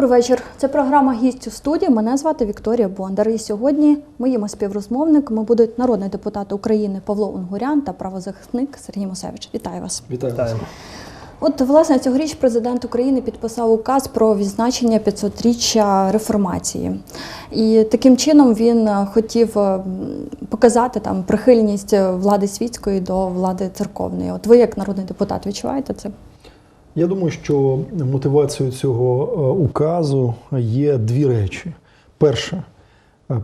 Добрий вечір. Це програма Гість у студії. Мене звати Вікторія Бондар. І сьогодні моїми співрозмовниками будуть народний депутат України Павло Унгурян та правозахисник Сергій Мусевич. Вітаю вас. Вітаю. Вітаю. От власне цьогоріч президент України підписав указ про відзначення 500-річчя реформації, і таким чином він е, хотів е, показати там прихильність е, влади світської до влади церковної. От ви, як народний депутат, відчуваєте це? Я думаю, що мотивацією цього е, указу є дві речі. Перше,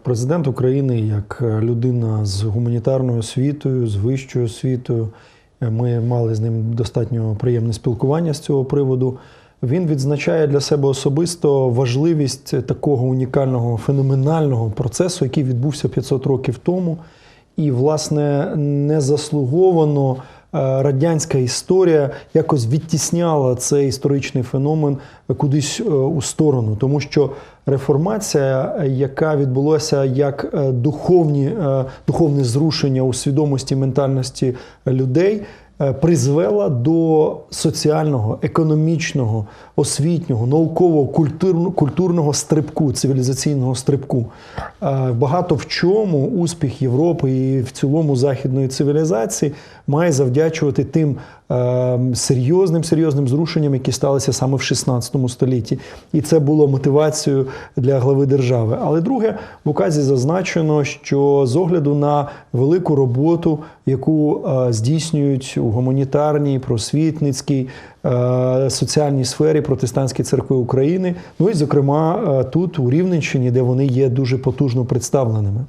президент України, як е, людина з гуманітарною освітою, з вищою освітою, е, ми мали з ним достатньо приємне спілкування з цього приводу. Він відзначає для себе особисто важливість такого унікального феноменального процесу, який відбувся 500 років тому. І, власне, незаслуговано е, радянська історія якось відтісняла цей історичний феномен кудись е, у сторону, тому що реформація, е, яка відбулася як е, духовні, е, духовне зрушення у свідомості ментальності людей. е, Призвела до соціального, економічного, освітнього, наукового, культурно- культурного стрибку, цивілізаційного стрибку. Е, Багато в чому успіх Європи і в цілому західної цивілізації має завдячувати тим е, серйозним серйозним зрушенням, які сталися саме в 16 столітті. І це було мотивацією для глави держави. Але друге, в указі зазначено, що з огляду на велику роботу, яку е, здійснюють у гуманітарній, просвітницькій, е, соціальній сфері протестантської церкви України, ну і зокрема тут, у Рівненщині, де вони є дуже потужно представленими.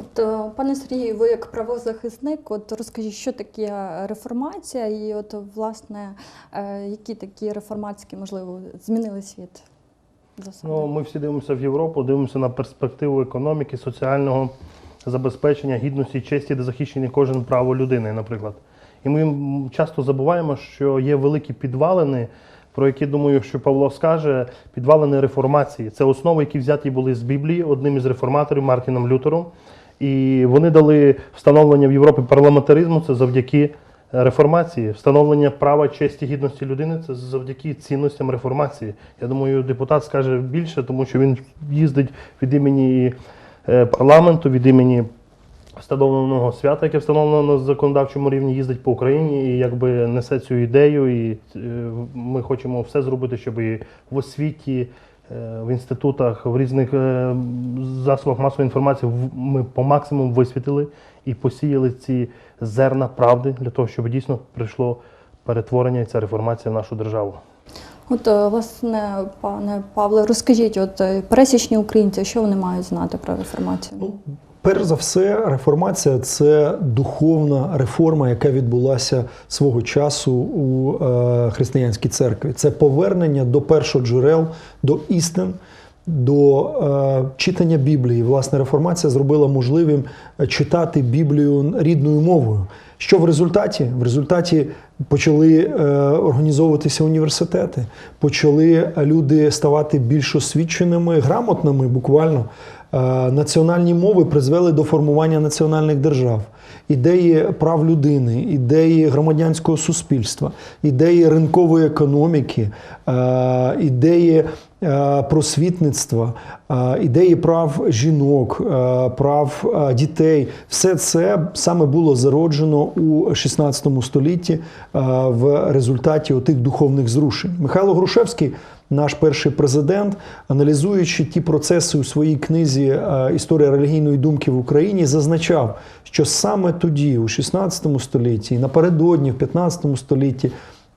От, е, пане Сергію, ви як правозахисник, от розкажіть, що таке реформація, і от власне е, які такі реформатські, можливо, змінили світ? Ну, ми всі дивимося в Європу, дивимося на перспективу економіки, соціального забезпечення, гідності честі, де захищений кожен право людини, наприклад. І ми часто забуваємо, що є великі підвалини, про які думаю, що Павло скаже, підвалини реформації. Це основи, які взяті були з Біблії одним із реформаторів Мартіном Лютером. І вони дали встановлення в Європі парламентаризму це завдяки реформації. Встановлення права честі гідності людини це завдяки цінностям реформації. Я думаю, депутат скаже більше, тому що він їздить від імені е, парламенту, від імені встановленого свята, яке встановлено на законодавчому рівні, їздить по Україні і якби несе цю ідею. І е, ми хочемо все зробити, щоб і в освіті, е, в інститутах, в різних е, засобах масової інформації ми по максимуму висвітили і посіяли ці зерна правди для того, щоб дійсно прийшло перетворення і ця реформація в нашу державу. От, е, власне, пане Павле, розкажіть, от е, пересічні українці, що вони мають знати про реформацію? Перш за все, реформація це духовна реформа, яка відбулася свого часу у е, християнській церкві. Це повернення до першоджерел, до істин. До е, читання Біблії, власне, реформація зробила можливим е, читати Біблію рідною мовою. Що в результаті? В результаті почали організовуватися університети, почали люди ставати більш освіченими, грамотними буквально. Е, національні мови призвели до формування національних держав. Ідеї прав людини, ідеї громадянського суспільства, ідеї ринкової економіки, е, ідеї е, просвітництва, ідеї прав жінок, прав дітей. Все це саме було зароджено у 16 столітті в результаті отих духовних зрушень. Михайло Грушевський. Наш перший президент, аналізуючи ті процеси у своїй книзі е, Історія релігійної думки в Україні, зазначав, що саме тоді, у 16 столітті, і напередодні, в 15 столітті,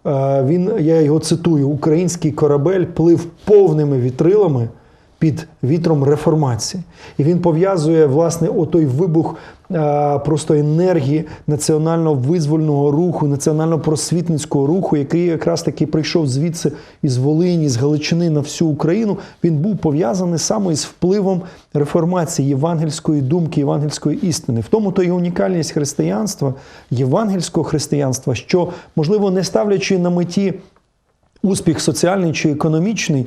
е, він, я його цитую, український корабель плив повними вітрилами під вітром реформації. І він пов'язує власне отой вибух е, просто енергії національно визвольного руху, національно-просвітницького руху, який якраз таки прийшов звідси із Волині, з Галичини на всю Україну. Він був пов'язаний саме із впливом реформації євангельської думки, євангельської істини. В тому то і унікальність християнства, євангельського християнства, що можливо не ставлячи на меті успіх соціальний чи економічний,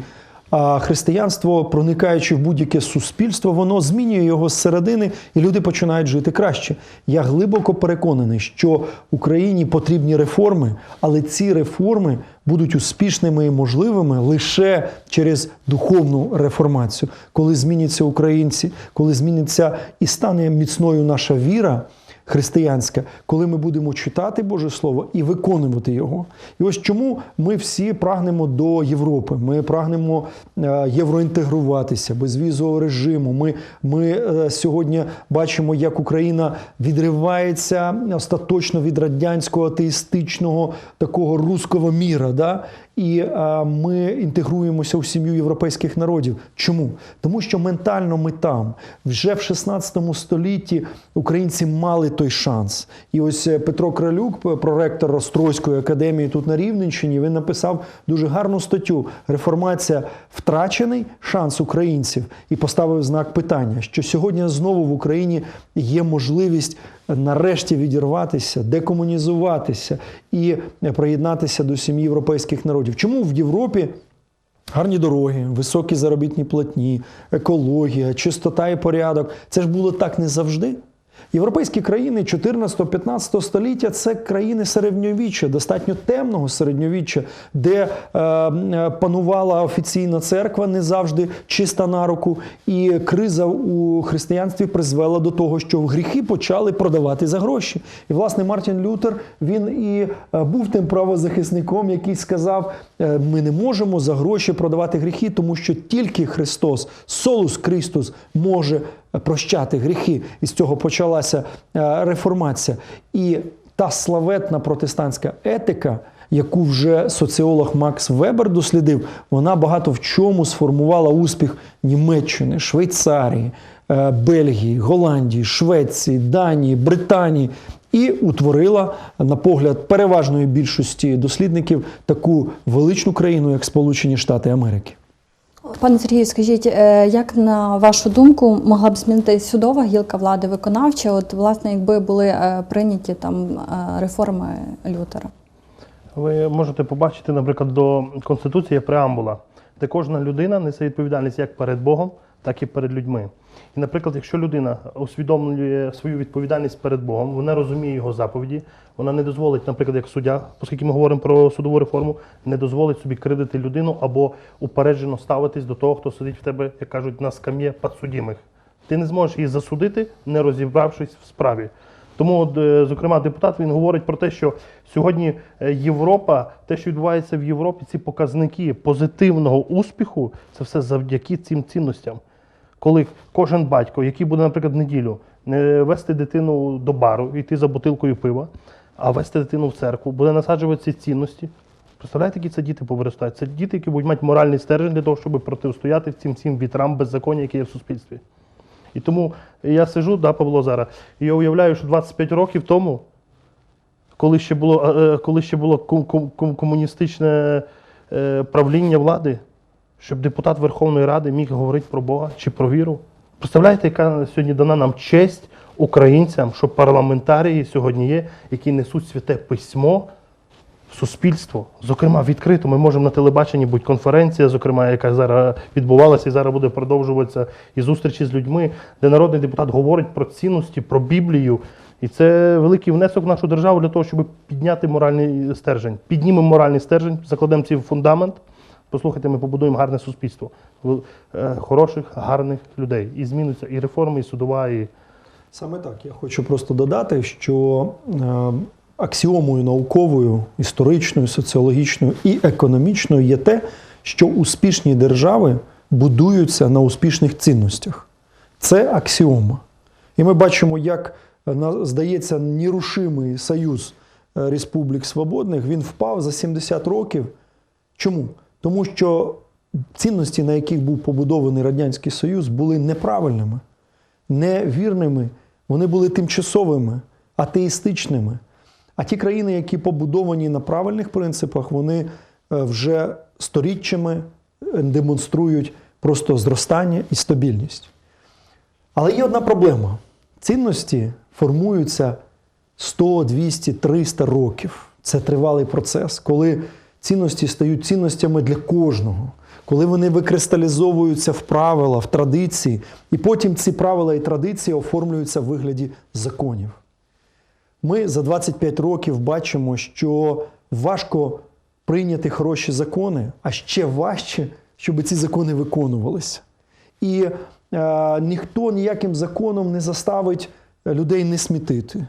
християнство, проникаючи в будь-яке суспільство, воно змінює його зсередини, і люди починають жити краще. Я глибоко переконаний, що Україні потрібні реформи, але ці реформи будуть успішними і можливими лише через духовну реформацію, коли зміняться українці, коли зміниться і стане міцною наша віра християнська, коли ми будемо читати Боже Слово і виконувати його. І ось чому ми всі прагнемо до Європи. Ми прагнемо е, євроінтегруватися, безвізового режиму. Ми, ми е, сьогодні бачимо, як Україна відривається остаточно від радянського атеїстичного такого руського міра. Да? І е, ми інтегруємося у сім'ю європейських народів. Чому? Тому що ментально ми там. Вже в 16 столітті українці мали той шанс. І ось е, Петро Кралюк, проректор Острозької академії тут на Рівненщині, він написав дуже гарну статтю Реформація втрачений шанс українців і поставив знак питання, що сьогодні знову в Україні є можливість нарешті відірватися, декомунізуватися і приєднатися до сім'ї європейських народів. Чому в Європі гарні дороги, високі заробітні платні, екологія, чистота і порядок? Це ж було так не завжди. Європейські країни 14-15 століття це країни середньовіччя, достатньо темного середньовіччя, де е, е, панувала офіційна церква, не завжди чиста на руку. І криза у християнстві призвела до того, що гріхи почали продавати за гроші. І власне Мартін Лютер він і е, був тим правозахисником, який сказав: е, ми не можемо за гроші продавати гріхи, тому що тільки Христос, Солус Христос, може прощати гріхи. І з цього почалася е, реформація. І та славетна протестантська етика, яку вже соціолог Макс Вебер дослідив, вона багато в чому сформувала успіх Німеччини, Швейцарії, е, Бельгії, Голландії, Швеції, Данії, Британії. І утворила, на погляд переважної більшості дослідників, таку величну країну, як Сполучені Штати Америки. Пане Сергію, скажіть, е, як на вашу думку могла б змінити судова гілка влади виконавча? От, власне, якби були е, прийняті там е, реформи Лютера? Ви можете побачити, наприклад, до Конституції преамбула, де кожна людина несе відповідальність як перед Богом, так і перед людьми. І, наприклад, якщо людина усвідомлює свою відповідальність перед Богом, вона розуміє його заповіді, вона не дозволить, наприклад, як суддя, оскільки ми говоримо про судову реформу, не дозволить собі кривдити людину або упереджено ставитись до того, хто сидить в тебе, як кажуть, на скам'є підсудімих. Ти не зможеш її засудити, не розібравшись в справі. Тому, е, зокрема, депутат він говорить про те, що сьогодні е, Європа, те, що відбувається в Європі, ці показники позитивного успіху, це все завдяки цим цінностям. Коли кожен батько, який буде, наприклад, неділю, не вести дитину до бару, йти за бутилкою пива, а вести дитину в церкву, буде насаджувати ці цінності. Представляєте, які це діти повиростають? Це діти, які будуть мати моральний стержень для того, щоб протистояти цим цим вітрам беззаконня, які є в суспільстві. І тому я сижу, да, Павло, зараз, і я уявляю, що 25 років тому, коли ще було, е, е, коли ще було ком- ком- ком- комуністичне е, правління влади, щоб депутат Верховної Ради міг говорити про Бога чи про віру. Представляєте, яка сьогодні дана нам честь українцям, що парламентарії сьогодні є, які несуть святе письмо в суспільство, зокрема відкрито. Ми можемо на телебаченні будь конференція, зокрема, яка зараз відбувалася і зараз буде продовжуватися, і зустрічі з людьми, де народний депутат говорить про цінності, про Біблію. І це великий внесок в нашу державу для того, щоб підняти моральний стержень. Піднімемо моральний стержень, закладемо цей фундамент. Послухайте, ми побудуємо гарне суспільство, е, хороших, гарних людей. І зміниться і реформи, і судова, і Саме так. Я хочу просто додати, що е, аксіомою науковою, історичною, соціологічною і економічною є те, що успішні держави будуються на успішних цінностях. Це аксіома. І ми бачимо, як е, здається, нерушимий союз Республік Свободних він впав за 70 років. Чому? Тому що цінності, на яких був побудований Радянський Союз, були неправильними невірними, вони були тимчасовими, атеїстичними. А ті країни, які побудовані на правильних принципах, вони е, вже сторіччями е, демонструють просто зростання і стабільність. Але є одна проблема: цінності формуються 100, 200, 300 років. Це тривалий процес, коли цінності стають цінностями для кожного. коли вони викристалізовуються в правила, в традиції, і потім ці правила і традиції оформлюються в вигляді законів. Ми за 25 років бачимо, що важко прийняти хороші закони, а ще важче, щоб ці закони виконувалися. І е, ніхто ніяким законом не заставить людей не смітити.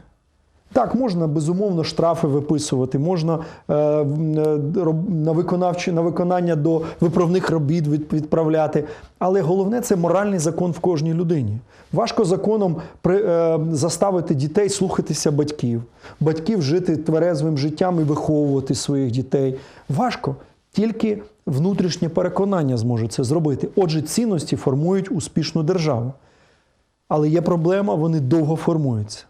Так, можна безумовно штрафи виписувати, можна е, е, на, виконавчі, на виконання до виправних робіт відправляти. Але головне це моральний закон в кожній людині. Важко законом при, е, заставити дітей слухатися батьків, батьків жити тверезвим життям і виховувати своїх дітей. Важко. Тільки внутрішнє переконання зможе це зробити. Отже, цінності формують успішну державу. Але є проблема, вони довго формуються.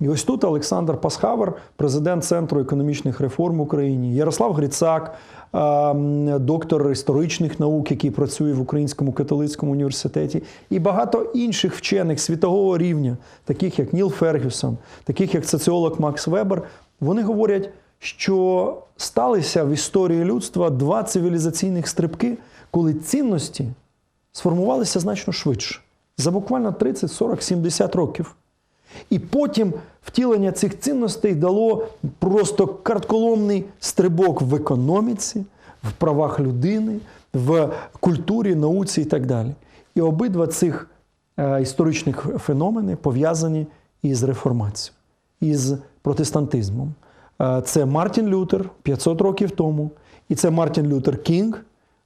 І ось тут Олександр Пасхавер, президент Центру економічних реформ в Україні, Ярослав Грицак, е, доктор історичних наук, який працює в Українському католицькому університеті, і багато інших вчених світового рівня, таких як Ніл Фергюсон, таких як соціолог Макс Вебер, вони говорять, що сталися в історії людства два цивілізаційних стрибки, коли цінності сформувалися значно швидше за буквально 30, 40, 70 років. І потім втілення цих цінностей дало просто картколомний стрибок в економіці, в правах людини, в культурі, науці і так далі. І обидва цих е, історичних феномени пов'язані із реформацією, із протестантизмом. Е, Це Мартін Лютер 500 років тому, і це Мартін Лютер Кінг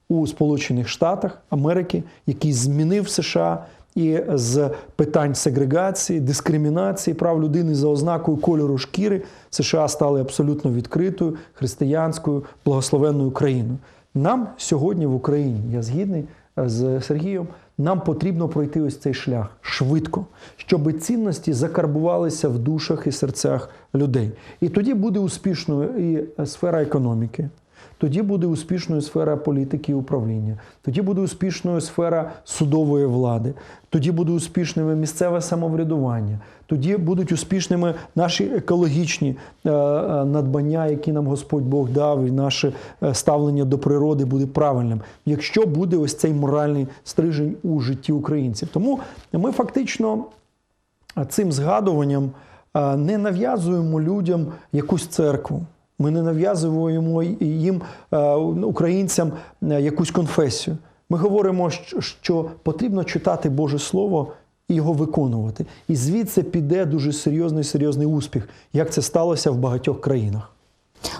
у Сполучених Штатах Америки, який змінив США і з питань сегрегації, дискримінації прав людини за ознакою кольору шкіри США стали абсолютно відкритою християнською благословенною країною. Нам сьогодні в Україні, я згідний е, з Сергієм, нам потрібно пройти ось цей шлях швидко, щоб цінності закарбувалися в душах і серцях людей. І тоді буде успішною і сфера економіки, тоді буде успішною сфера політики і управління, тоді буде успішною сфера судової влади, тоді буде успішними місцеве самоврядування, тоді будуть успішними наші екологічні е, е, надбання, які нам Господь Бог дав, і наше е, ставлення до природи буде правильним, якщо буде ось цей моральний стрижень у житті українців. Тому ми фактично цим згадуванням не нав'язуємо людям якусь церкву. Ми не нав'язуємо їм, е, українцям, е, якусь конфесію. Ми говоримо, що- потрібно читати Боже Слово і його виконувати. І звідси піде дуже серйозний серйозний успіх, як це сталося в багатьох країнах.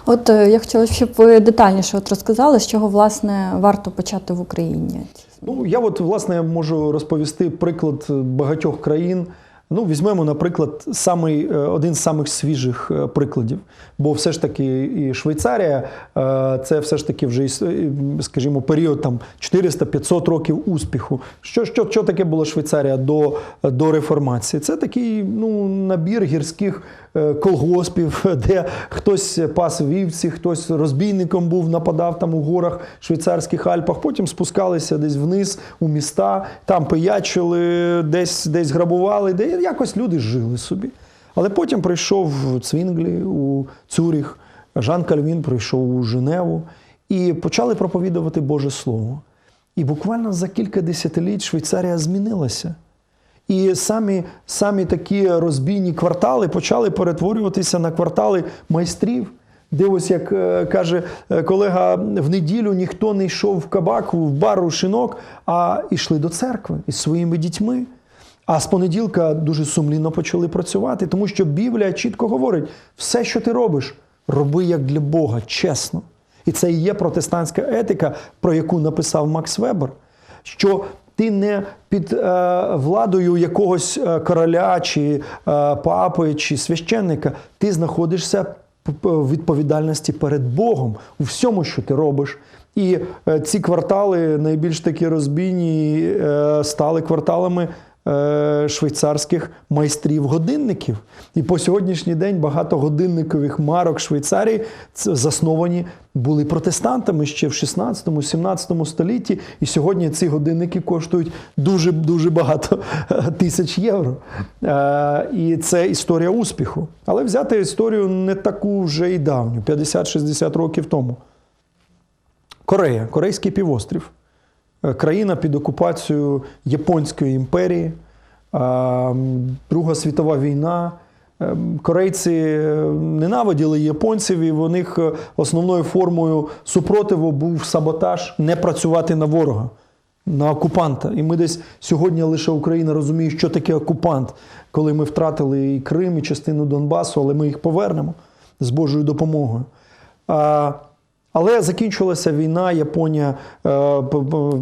От е, я хотіла, щоб ви детальніше от розказали, з чого власне варто почати в Україні. Ну, я от власне можу розповісти приклад багатьох країн. Ну, візьмемо, наприклад, самий, е, один з самих свіжих е, прикладів. Бо все ж таки і Швейцарія е, це все ж таки вже, скажімо, період там 400-500 років успіху. Що, що, що таке була Швейцарія до, до реформації? Це такий ну, набір гірських колгоспів, де хтось пас вівці, хтось розбійником був, нападав там у горах швейцарських Альпах, потім спускалися десь вниз у міста, там пиячили, десь, десь грабували, де якось люди жили собі. Але потім прийшов Цвінглі у Цюріх, Жан Кальвін прийшов у Женеву і почали проповідувати Боже Слово. І буквально за кілька десятиліть Швейцарія змінилася. І самі, самі такі розбійні квартали почали перетворюватися на квартали майстрів, де ось, як е, каже е, колега, в неділю ніхто не йшов в кабак, в бар, у шинок, а йшли до церкви із своїми дітьми. А з понеділка дуже сумлінно почали працювати, тому що Біблія чітко говорить: все, що ти робиш, роби як для Бога, чесно. І це і є протестантська етика, про яку написав Макс Вебер, що ти не під е, владою якогось е, короля чи е, папи чи священника, ти знаходишся в відповідальності перед Богом у всьому, що ти робиш. І е, ці квартали, найбільш такі розбійні, е, стали кварталами швейцарських майстрів годинників. І по сьогоднішній день багато годинникових марок Швейцарії засновані були протестантами ще в 16-17 столітті. І сьогодні ці годинники коштують дуже дуже багато е, тисяч євро. Е, І це історія успіху. Але взяти історію не таку вже і давню, 50-60 років тому. Корея, Корейський півострів. Е, Країна під окупацією Японської імперії, Друга світова війна. Е, Корейці е, ненавиділи японців, і в них е, основною формою супротиву був саботаж не працювати на ворога, на окупанта. І ми десь сьогодні лише Україна розуміє, що таке окупант, коли ми втратили і Крим, і частину Донбасу, але ми їх повернемо з Божою допомогою. Але закінчилася війна, Японія е,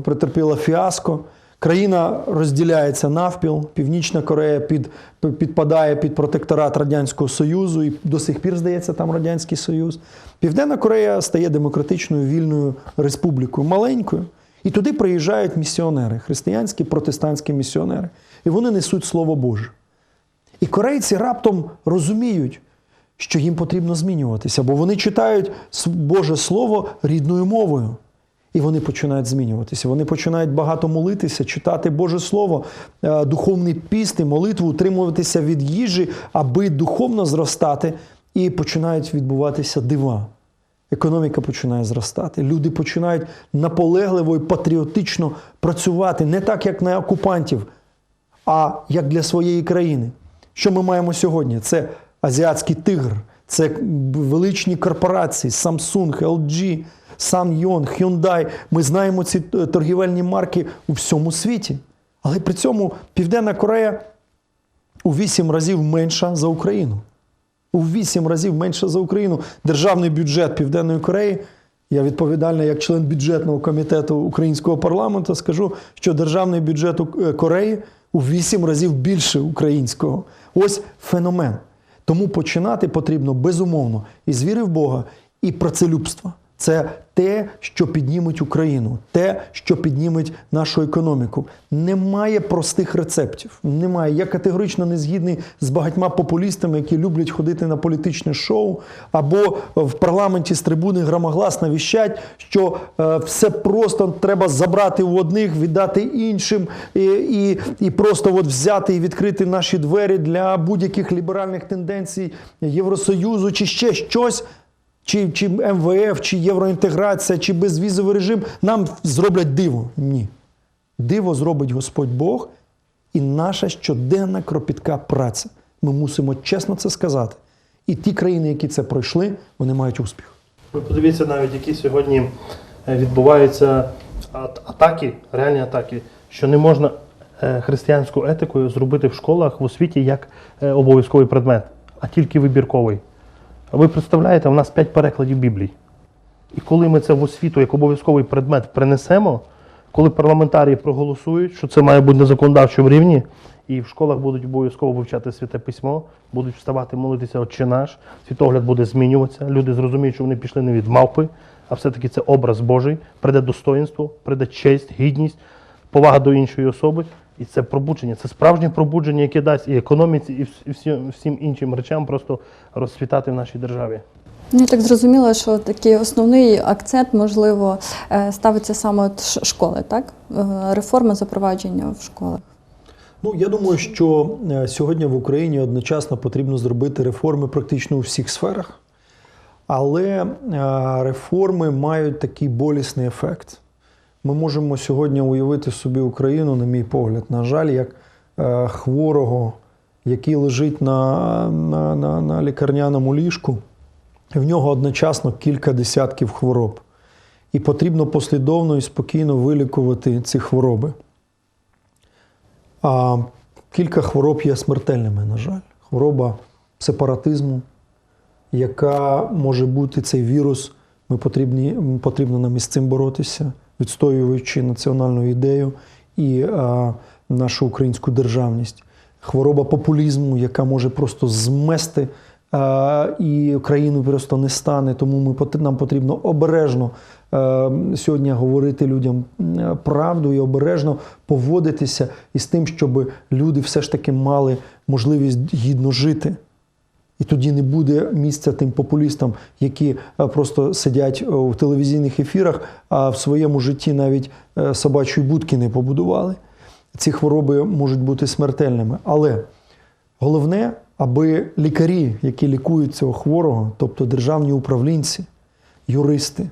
претерпіла фіаско. Країна розділяється навпіл. Північна Корея під, підпадає під протекторат Радянського Союзу, і до сих пір здається там Радянський Союз. Південна Корея стає демократичною вільною республікою, маленькою. І туди приїжджають місіонери, християнські протестантські місіонери. І вони несуть Слово Боже. І корейці раптом розуміють, що їм потрібно змінюватися, бо вони читають Боже Слово рідною мовою. І вони починають змінюватися. Вони починають багато молитися, читати Боже Слово, е, духовний піст і молитву, утримуватися від їжі, аби духовно зростати, і починають відбуватися дива. Економіка починає зростати. Люди починають наполегливо і патріотично працювати не так, як на окупантів, а як для своєї країни. Що ми маємо сьогодні? Це азіатський тигр, це величні корпорації, Samsung, LG, Sanyon, Hyundai. Ми знаємо ці е, торгівельні марки у всьому світі. Але при цьому Південна Корея у вісім разів менша за Україну. У вісім разів менше за Україну. Державний бюджет Південної Кореї. Я відповідальний як член бюджетного комітету українського парламенту, скажу, що державний бюджет е, Кореї у вісім разів більше українського. Ось феномен. Тому починати потрібно безумовно із віри в Бога і працелюбства. Це те, що підніметь Україну, те, що підніметь нашу економіку. Немає простих рецептів. Немає. Я категорично не згідний з багатьма популістами, які люблять ходити на політичне шоу, або в парламенті з трибуни громогласно віщать, що е, все просто треба забрати у одних, віддати іншим, і, і, і просто от взяти і відкрити наші двері для будь-яких ліберальних тенденцій Євросоюзу чи ще щось чи, чи МВФ, чи євроінтеграція, чи безвізовий режим нам зроблять диво. Ні. Диво зробить Господь Бог і наша щоденна кропітка праця. Ми мусимо чесно це сказати. І ті країни, які це пройшли, вони мають успіх. Ви подивіться навіть, які сьогодні е, відбуваються атаки, реальні атаки, що не можна е, християнську етикою зробити в школах в освіті як е, обов'язковий предмет, а тільки вибірковий. А Ви представляєте, у нас п'ять перекладів Біблії. І коли ми це в освіту як обов'язковий предмет принесемо, коли парламентарії проголосують, що це має бути на законодавчому рівні, і в школах будуть обов'язково вивчати святе письмо, будуть вставати молитися Отче наш, світогляд буде змінюватися, люди зрозуміють, що вони пішли не від мавпи, а все-таки це образ Божий, прийде достоинство, прийде честь, гідність, повага до іншої особи. І це пробудження, це справжнє пробудження, яке дасть і економіці, і всім, всім іншим речам просто розцвітати в нашій державі. Я так зрозуміла, що такий основний акцент, можливо, е, ставиться саме от школи, так? Е, Реформа запровадження в школах. Ну, я думаю, що е, сьогодні в Україні одночасно потрібно зробити реформи практично у всіх сферах, але реформи мають такий болісний ефект. Ми можемо сьогодні уявити собі Україну, на мій погляд, на жаль, як е, хворого, який лежить на, на, на, на лікарняному ліжку. В нього одночасно кілька десятків хвороб. І потрібно послідовно і спокійно вилікувати ці хвороби. А кілька хвороб є смертельними, на жаль. Хвороба сепаратизму, яка може бути цей вірус. Ми потрібні, потрібно нам із цим боротися, відстоюючи національну ідею і а, нашу українську державність. Хвороба популізму, яка може просто змести а, і країну просто не стане. Тому ми нам потрібно обережно е, сьогодні говорити людям правду і обережно поводитися із тим, щоб люди все ж таки мали можливість гідно жити. І тоді не буде місця тим популістам, які е, просто сидять е, у телевізійних ефірах, а в своєму житті навіть е, собачої будки не побудували. Ці хвороби можуть бути смертельними. Але головне, аби лікарі, які лікують цього хворого, тобто державні управлінці, юристи,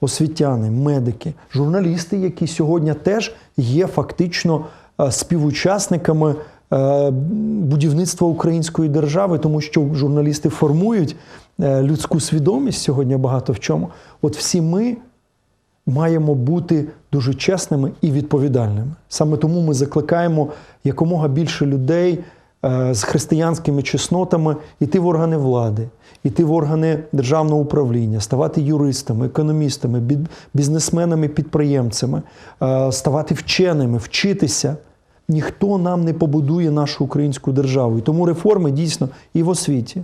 освітяни, медики, журналісти, які сьогодні теж є фактично співучасниками будівництва української держави, тому що журналісти формують е, людську свідомість сьогодні багато в чому. От всі ми маємо бути дуже чесними і відповідальними. Саме тому ми закликаємо якомога більше людей е, з християнськими чеснотами йти в органи влади, йти в органи державного управління, ставати юристами, економістами, бізнесменами, підприємцями, е, ставати вченими, вчитися. Ніхто нам не побудує нашу українську державу. І тому реформи дійсно і в освіті,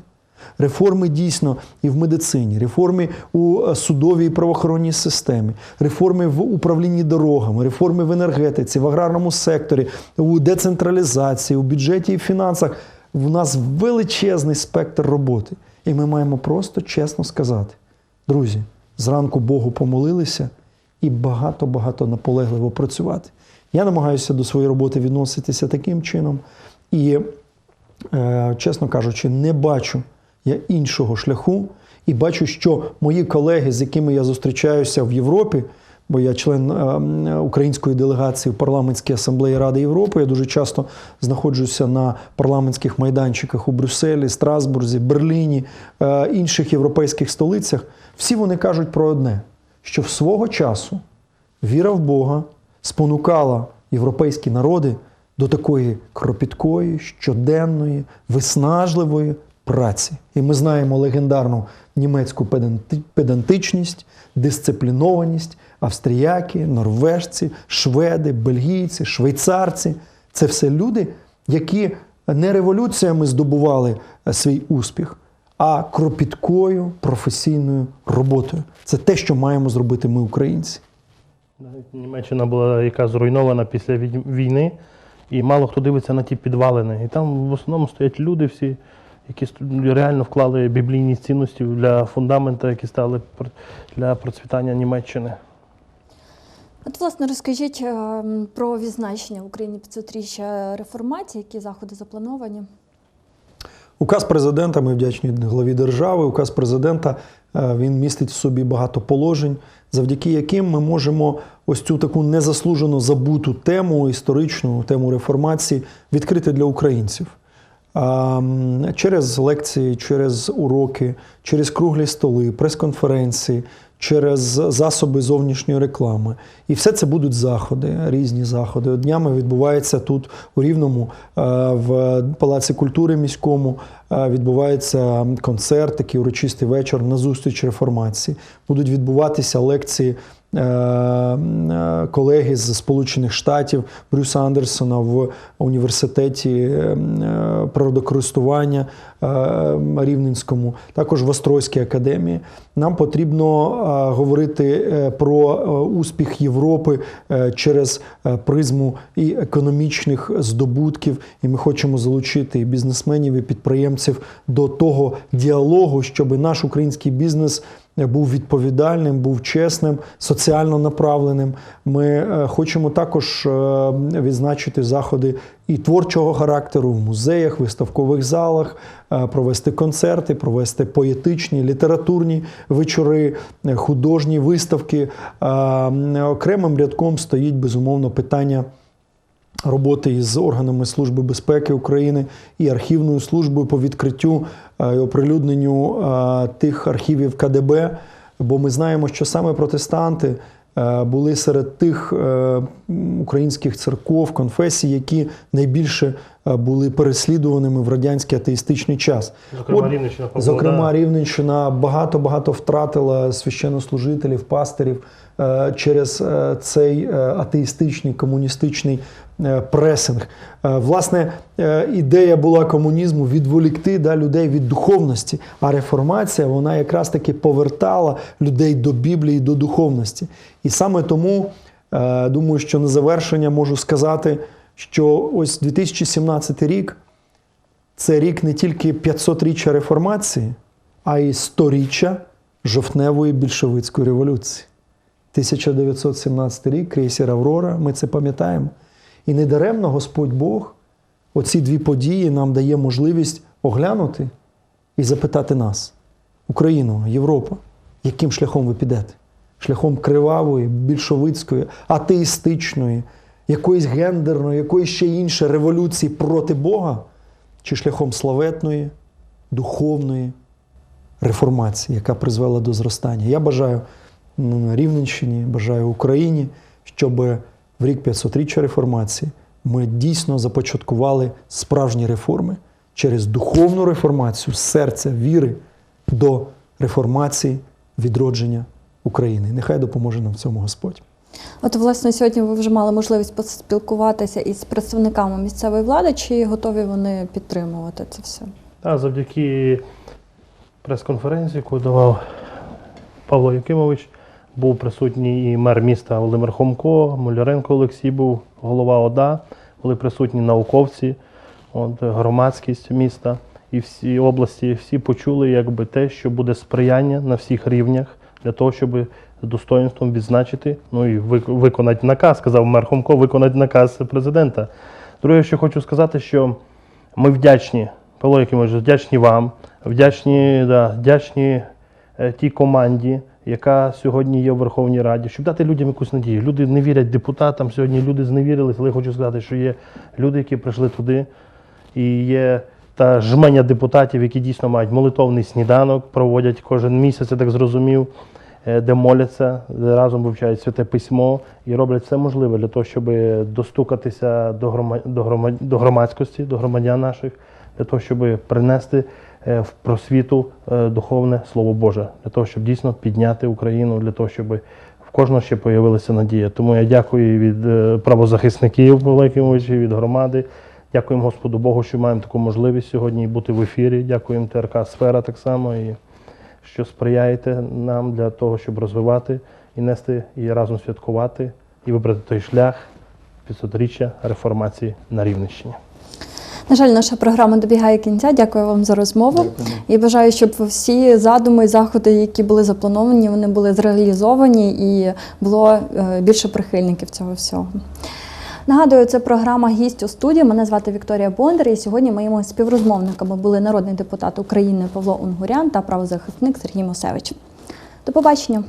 Реформи дійсно і в медицині, реформи у е, судовій і правоохоронній системі, реформи в управлінні дорогами, реформи в енергетиці, в аграрному секторі, у децентралізації, у бюджеті і фінансах. В нас величезний спектр роботи. І ми маємо просто чесно сказати: друзі, зранку Богу помолилися і багато-багато наполегливо працювати. Я намагаюся до своєї роботи відноситися таким чином. І е, чесно кажучи, не бачу я іншого шляху, і бачу, що мої колеги, з якими я зустрічаюся в Європі, бо я член е, української делегації в парламентській асамблеї Ради Європи, я дуже часто знаходжуся на парламентських майданчиках у Брюсселі, Страсбурзі, Берліні, е, інших європейських столицях. Всі вони кажуть про одне: що в свого часу віра в Бога спонукала європейські народи до такої кропіткої, щоденної, виснажливої праці. І ми знаємо легендарну німецьку педантичність, дисциплінованість, австріяки, норвежці, шведи, бельгійці, швейцарці. Це все люди, які не революціями здобували е, свій успіх, а кропіткою професійною роботою. Це те, що маємо зробити ми, українці. Навіть Німеччина була яка зруйнована після війни, і мало хто дивиться на ті підвалини. І там в основному стоять люди всі, які реально вклали біблійні цінності для фундамента, які стали для процвітання Німеччини. От, власне, розкажіть е, про відзначення в Україні 500-річчя реформації, які заходи заплановані. Указ президента, ми вдячні главі держави. Указ президента він містить в собі багато положень, завдяки яким ми можемо ось цю таку незаслужено забуту тему, історичну тему реформації відкрити для українців. Через лекції, через уроки, через круглі столи, прес-конференції, через засоби зовнішньої реклами. І все це будуть заходи, різні заходи. Днями відбувається тут у Рівному е, в Палаці культури міському. е, Відбувається концерт, такий урочистий вечір на зустріч реформації. Будуть відбуватися лекції е, колеги з Сполучених Штатів Брюса Андерсона в університеті природокористування Рівненському, також в Острозькій академії. Нам потрібно е, говорити е, про е, успіх Європи е, через е, призму і економічних здобутків. І ми хочемо залучити і бізнесменів, і підприємців до того діалогу, щоб наш український бізнес був відповідальним, був чесним, соціально направленим. Ми е, хочемо також е, відзначити заходи і творчого характеру в музеях, виставкових залах, е, провести концерти, провести поетичні, літературні вечори, е, художні виставки. Е, Окремим рядком стоїть безумовно питання роботи із органами Служби безпеки України і архівною службою по відкриттю і оприлюдненню тих архівів КДБ. Бо ми знаємо, що саме протестанти були серед тих е, українських церков, конфесій, які найбільше е, були переслідуваними в радянський атеїстичний час. Зокрема, От, Рівненщина Зокрема. Рівненщина багато-багато втратила священнослужителів, пастирів е, через е, цей е, атеїстичний комуністичний е, пресинг. Е, Власне, е, ідея була комунізму відволікти да, людей від духовності, а реформація вона якраз таки повертала людей до Біблії, до духовності. І саме тому е, думаю, що на завершення можу сказати, що ось 2017 рік. Це рік не тільки 500-річчя реформації, а й 100-річчя жовтневої більшовицької революції. 1917 рік, крейсер Аврора, ми це пам'ятаємо. І недаремно Господь Бог оці дві події нам дає можливість оглянути і запитати нас, Україну, Європа, яким шляхом ви підете? шляхом кривавої, більшовицької, атеїстичної, якоїсь гендерної, якоїсь ще іншої революції проти Бога, чи шляхом славетної, духовної реформації, яка призвела до зростання. Я бажаю Рівненщині, бажаю Україні, щоб в рік 500-річчя реформації ми дійсно започаткували справжні реформи через духовну реформацію серця віри до реформації відродження України. Нехай допоможе нам в цьому Господь. От, власне, сьогодні ви вже мали можливість поспілкуватися із представниками місцевої влади, чи готові вони підтримувати це все? Та, завдяки прес-конференції, яку давав Павло Якимович, був присутній і мер міста Володимир Хомко, Муляренко Олексій був голова ОДА, були присутні науковці, от, громадськість міста і всі області, всі почули якби те, що буде сприяння на всіх рівнях для того, щоб з достоїнством відзначити, ну і виконати наказ, сказав мер Хомко, виконати наказ президента. Друге, що хочу сказати, що ми вдячні, Павло Якимович, вдячні вам, вдячні, да, вдячні е, тій команді, яка сьогодні є в Верховній Раді, щоб дати людям якусь надію. Люди не вірять депутатам. Сьогодні люди зневірились, але я хочу сказати, що є люди, які прийшли туди, і є та жменя депутатів, які дійсно мають молитовний сніданок, проводять кожен місяць, я так зрозумів, е, де моляться, де разом вивчають святе письмо і роблять все можливе для того, щоб достукатися до, грома- до, грома- до громадськості, до громадян наших, для того, щоб принести е, в просвіту е, духовне Слово Боже, для того, щоб дійсно підняти Україну, для того, щоб в кожного ще появилася надія. Тому я дякую від правозахисників Павла Якимовича, від громади. Дякуємо Господу Богу, що маємо таку можливість сьогодні бути в ефірі. Дякуємо ТРК Сфера так само, і що сприяєте нам для того, щоб розвивати і нести і разом святкувати, і вибрати той шлях 500-річчя реформації на Рівненщині. На жаль, наша програма добігає кінця. Дякую вам за розмову. І бажаю, щоб всі задуми і заходи, які були заплановані, вони були зреалізовані і було е, більше прихильників цього всього. Нагадую, це програма Гість у студії. Мене звати Вікторія Бондар. І сьогодні моїми співрозмовниками були народний депутат України Павло Унгурян та правозахисник Сергій Мосевич. До побачення.